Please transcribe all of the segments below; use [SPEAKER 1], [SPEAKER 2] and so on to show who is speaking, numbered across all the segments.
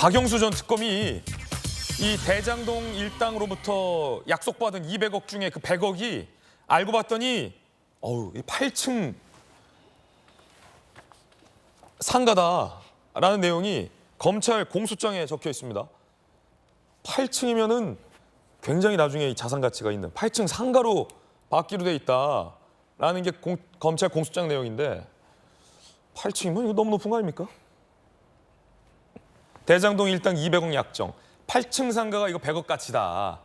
[SPEAKER 1] 박영수 전 특검이 이 대장동 일당으로부터 약속받은 200억 중에 그 100억이 알고 봤더니 어우, 이 8층 상가다라는 내용이 검찰 공소장에 적혀 있습니다. 8층이면은 굉장히 나중에 이 자산 가치가 있는 8층 상가로 받기로 돼 있다라는 게 공- 검찰 공소장 내용인데 8층이면 이거 너무 높은 거 아닙니까? 대장동 일당 200억 약정 8층 상가가 이거 100억 가치다.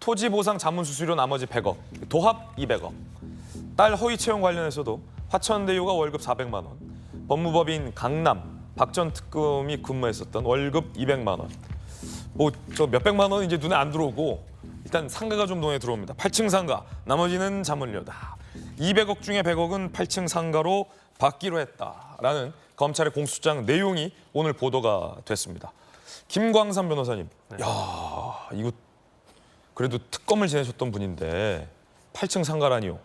[SPEAKER 1] 토지 보상 자문 수수료 나머지 100억 도합 200억 딸 허위 채용 관련해서도 화천대유가 월급 400만 원 법무법인 강남 박 전 특검이 근무했었던 월급 200만 원 뭐 저 몇백만 원 이제 눈에 안 들어오고 일단 상가가 좀 눈에 들어옵니다. 8층 상가, 나머지는 자문료다. 200억 중에 100억은 8층 상가로 받기로 했다라는 검찰의 공수장 내용이 오늘 보도가 됐습니다. 김광삼 변호사님, 야 이거 그래도 특검을 지내셨던 분인데 8층 상가라니요.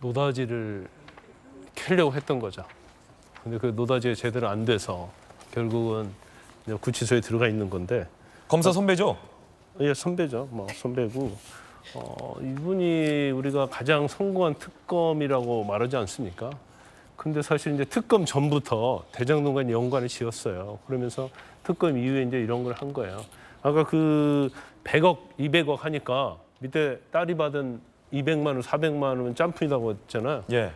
[SPEAKER 2] 노다지를 캐려고 했던 거죠. 근데 그 노다지가 제대로 안 돼서 결국은 구치소에 들어가 있는 건데
[SPEAKER 1] 검사 선배죠?
[SPEAKER 2] 예 선배죠. 뭐 선배고 어, 이분이 우리가 가장 성공한 특검이라고 말하지 않습니까? 근데 사실 이제 특검 전부터 대장동과 연관을 지었어요. 그러면서 특검 이후에 이제 이런 걸 한 거예요. 아까 그 100억, 200억 하니까 밑에 딸이 받은 200만 원, 400만 원은 짬푼이라고 했잖아요.
[SPEAKER 1] 예.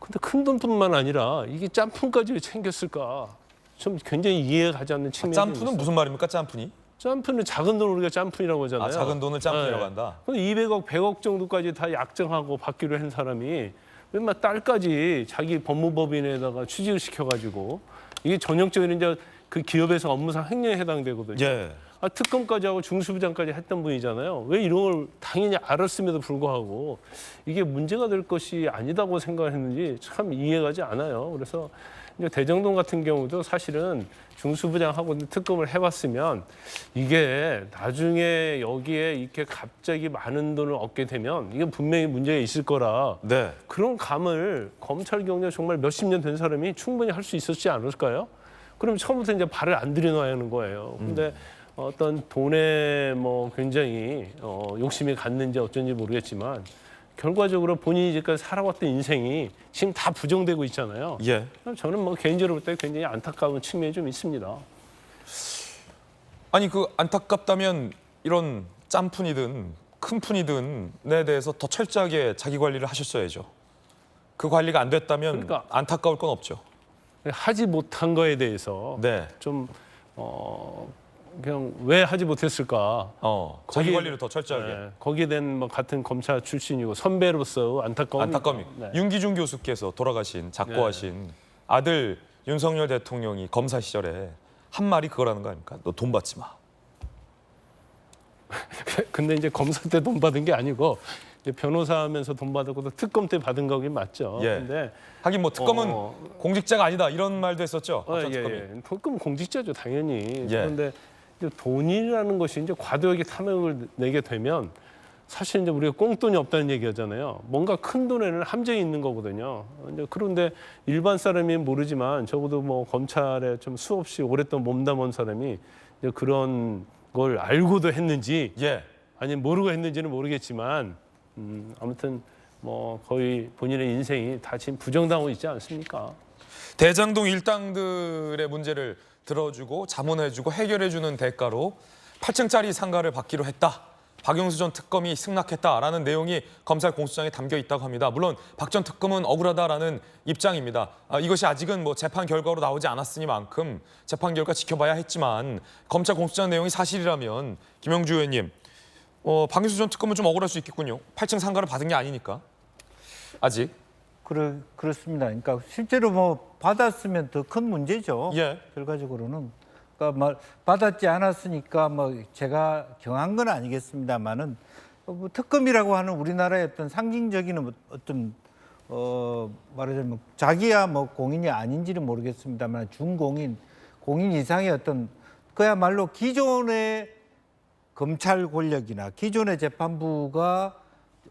[SPEAKER 2] 근데 큰 돈뿐만 아니라 이게 짬푼까지 왜 챙겼을까? 좀 굉장히 이해가 가지 않는 측면이
[SPEAKER 1] 짬푼은
[SPEAKER 2] 있어요.
[SPEAKER 1] 무슨 말입니까? 짬푼이?
[SPEAKER 2] 짬푼은 작은 돈을 우리가 짬푼이라고 하잖아요.
[SPEAKER 1] 아 작은 돈을 짬푼이라고
[SPEAKER 2] 네.
[SPEAKER 1] 한다.
[SPEAKER 2] 근데 200억, 100억 정도까지 다 약정하고 받기로 한 사람이 웬만 딸까지 자기 법무법인에다가 취직을 시켜가지고 이게 전형적인 이제 그 기업에서 업무상 횡령에 해당되거든요.
[SPEAKER 1] 예.
[SPEAKER 2] 아, 특검까지 하고 중수부장까지 했던 분이잖아요. 왜 이런 걸 당연히 알았음에도 불구하고 이게 문제가 될 것이 아니다고 생각했는지 참 이해가지 않아요. 그래서 이제 대정동 같은 경우도 사실은 중수부장하고 특검을 해봤으면 이게 나중에 여기에 이렇게 갑자기 많은 돈을 얻게 되면 이게 분명히 문제가 있을 거라
[SPEAKER 1] 네.
[SPEAKER 2] 그런 감을 검찰 경력 정말 몇십 년 된 사람이 충분히 할 수 있었지 않을까요? 그럼 처음부터 이제 발을 안 들여놔야 하는 거예요. 근데 어떤 돈에 뭐 굉장히 어, 욕심이 갔는지 어쩐지 모르겠지만 결과적으로 본인이 지금까지 살아왔던 인생이 지금 다 부정되고 있잖아요.
[SPEAKER 1] 예.
[SPEAKER 2] 저는 뭐 개인적으로 볼 때 굉장히 안타까운 측면이 좀 있습니다.
[SPEAKER 1] 아니 그 안타깝다면 이런 짬푼이든 큰 푼이든 에 대해서 더 철저하게 자기 관리를 하셨어야죠. 그 관리가 안 됐다면
[SPEAKER 2] 그러니까.
[SPEAKER 1] 안타까울 건 없죠.
[SPEAKER 2] 하지 못한 거에 대해서
[SPEAKER 1] 네.
[SPEAKER 2] 좀 어, 그냥 왜 하지 못했을까?
[SPEAKER 1] 어. 자기
[SPEAKER 2] 거기에-
[SPEAKER 1] 관리를 더 철저하게.
[SPEAKER 2] 네, 거기에 대한 뭐 같은 검사 출신이고 선배로서 안타까움.
[SPEAKER 1] 안타까움이.
[SPEAKER 2] 네.
[SPEAKER 1] 윤기중 교수께서 돌아가신 작고하신 아들 윤석열 대통령이 검사 시절에 한 말이 그거라는 거 아닙니까? 너 돈 받지 마.
[SPEAKER 2] 근데 이제 검사 때 돈 받은 게 아니고 이제 변호사 하면서 돈 받았고 또 특검 때 받은 거긴 맞죠.
[SPEAKER 1] 예.
[SPEAKER 2] 근데
[SPEAKER 1] 하긴 뭐 특검은
[SPEAKER 2] 어.
[SPEAKER 1] 공직자가 아니다 이런 말도 했었죠.
[SPEAKER 2] 어,
[SPEAKER 1] 박
[SPEAKER 2] 예,
[SPEAKER 1] 특검이.
[SPEAKER 2] 예. 특검 공직자죠 당연히.
[SPEAKER 1] 예.
[SPEAKER 2] 그런데 돈이라는 것이 이제 과도하게 탐욕을 내게 되면 사실 이제 우리가 꽁돈이 없다는 얘기 하잖아요. 뭔가 큰 돈에는 함정이 있는 거거든요. 이제 그런데 일반 사람이 모르지만 적어도 뭐 검찰에 좀 수없이 오랫동안 몸담은 사람이 이제 그런 걸 알고도 했는지
[SPEAKER 1] 예.
[SPEAKER 2] 아니면 모르고 했는지는 모르겠지만 음, 아무튼 뭐 거의 본인의 인생이 다 지금 부정당하고 있지 않습니까?
[SPEAKER 1] 대장동 일당들의 문제를 들어주고 자문해주고 해결해주는 대가로 8층짜리 상가를 받기로 했다. 박영수 전 특검이 승낙했다라는 내용이 검찰 공소장에 담겨 있다고 합니다. 물론 박 전 특검은 억울하다라는 입장입니다. 아, 이것이 아직은 뭐 재판 결과로 나오지 않았으니만큼 재판 결과 지켜봐야 했지만 검찰 공소장 내용이 사실이라면 김영주 의원님, 어, 박영수 전 특검은 좀 억울할 수 있겠군요. 8층 상가를 받은 게 아니니까 아직.
[SPEAKER 3] 그렇, 그렇습니다. 그러니까 실제로 뭐 받았으면 더 큰 문제죠.
[SPEAKER 1] 예.
[SPEAKER 3] 결과적으로는. 그러니까 뭐 받았지 않았으니까 뭐 제가 경한 건 아니겠습니다만은 뭐 특검이라고 하는 우리나라의 어떤 상징적인 어떤 어 말하자면 자기야 뭐 공인이 아닌지는 모르겠습니다만 준공인 공인 이상의 어떤 그야말로 기존의 검찰 권력이나 기존의 재판부가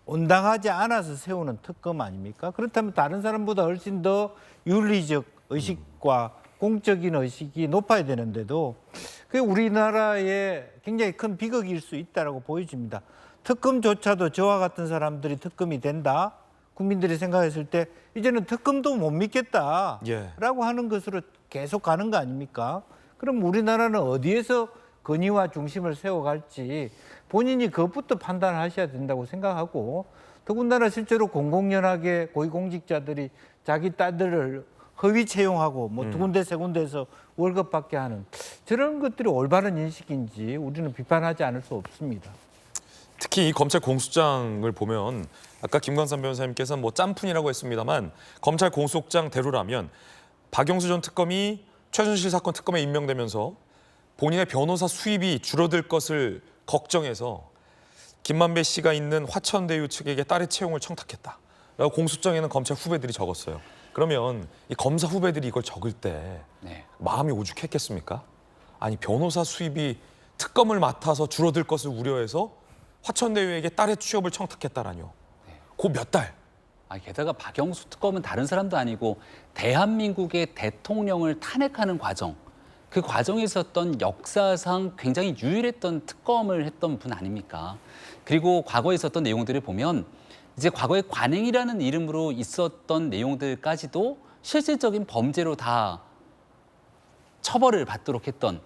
[SPEAKER 3] 온당하지 않아서 세우는 특검 아닙니까? 그렇다면 다른 사람보다 훨씬 더 윤리적 의식과 공적인 의식이 높아야 되는데도 그게 우리나라의 굉장히 큰 비극일 수 있다라고 보여집니다. 특검조차도 저와 같은 사람들이 특검이 된다. 국민들이 생각했을 때 이제는 특검도 못 믿겠다라고
[SPEAKER 1] 예.
[SPEAKER 3] 하는 것으로 계속 가는 거 아닙니까? 그럼 우리나라는 어디에서 건의와 중심을 세워갈지 본인이 그것부터 판단하셔야 된다고 생각하고 더군다나 실제로 공공연하게 고위공직자들이 자기 딸들을 허위 채용하고 뭐 두 군데 세 군데에서 월급 받게 하는 저런 것들이 올바른 인식인지 우리는 비판하지 않을 수 없습니다.
[SPEAKER 1] 특히 이 검찰 공소장을 보면 아까 김광삼 변호사님께서는 뭐 짬푼이라고 했습니다만 검찰 공소장 대로라면 박영수 전 특검이 최순실 사건 특검에 임명되면서 본인의 변호사 수입이 줄어들 것을 걱정해서 김만배 씨가 있는 화천대유 측에게 딸의 채용을 청탁했다 라고 공소장에는 검찰 후배들이 적었어요. 그러면 이 검사 후배들이 이걸 적을 때
[SPEAKER 4] 네.
[SPEAKER 1] 마음이 오죽했겠습니까? 아니 변호사 수입이 특검을 맡아서 줄어들 것을 우려해서 화천대유에게 딸의 취업을 청탁했다라뇨. 그몇 달.
[SPEAKER 4] 아, 게다가 박영수 특검은 다른 사람도 아니고 대한민국의 대통령을 탄핵하는 과정, 그 과정에 있었던 역사상 굉장히 유일했던 특검을 했던 분 아닙니까? 그리고 과거에 있었던 내용들을 보면 이제 과거에 관행이라는 이름으로 있었던 내용들까지도 실질적인 범죄로 다 처벌을 받도록 했던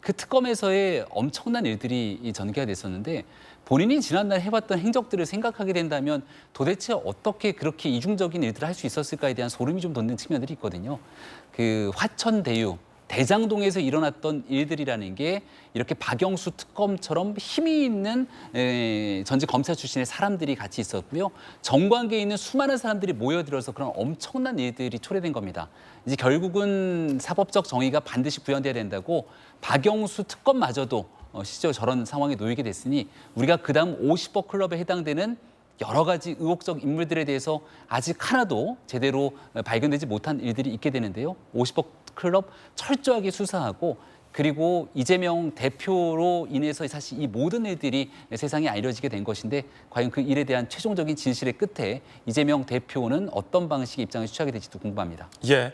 [SPEAKER 4] 그 특검에서의 엄청난 일들이 이 전개가 됐었는데 본인이 지난날 해봤던 행적들을 생각하게 된다면 도대체 어떻게 그렇게 이중적인 일들을 할 수 있었을까에 대한 소름이 좀 돋는 측면들이 있거든요. 그 화천대유 대장동에서 일어났던 일들이라는 게 이렇게 박영수 특검처럼 힘이 있는 에, 전직 검사 출신의 사람들이 같이 있었고요. 정관계에 있는 수많은 사람들이 모여들어서 그런 엄청난 일들이 초래된 겁니다. 이제 결국은 사법적 정의가 반드시 구현돼야 된다고 박영수 특검마저도 어, 실제로 저런 상황에 놓이게 됐으니 우리가 그다음 50억 클럽에 해당되는 여러 가지 의혹적 인물들에 대해서 아직 하나도 제대로 발견되지 못한 일들이 있게 되는데요. 50억 클럽 철저하게 수사하고 그리고 이재명 대표로 인해서 사실 이 모든 일들이 세상에 알려지게 된 것인데 과연 그 일에 대한 최종적인 진실의 끝에 이재명 대표는 어떤 방식의 입장을 취하게 될지도 궁금합니다.
[SPEAKER 1] 예.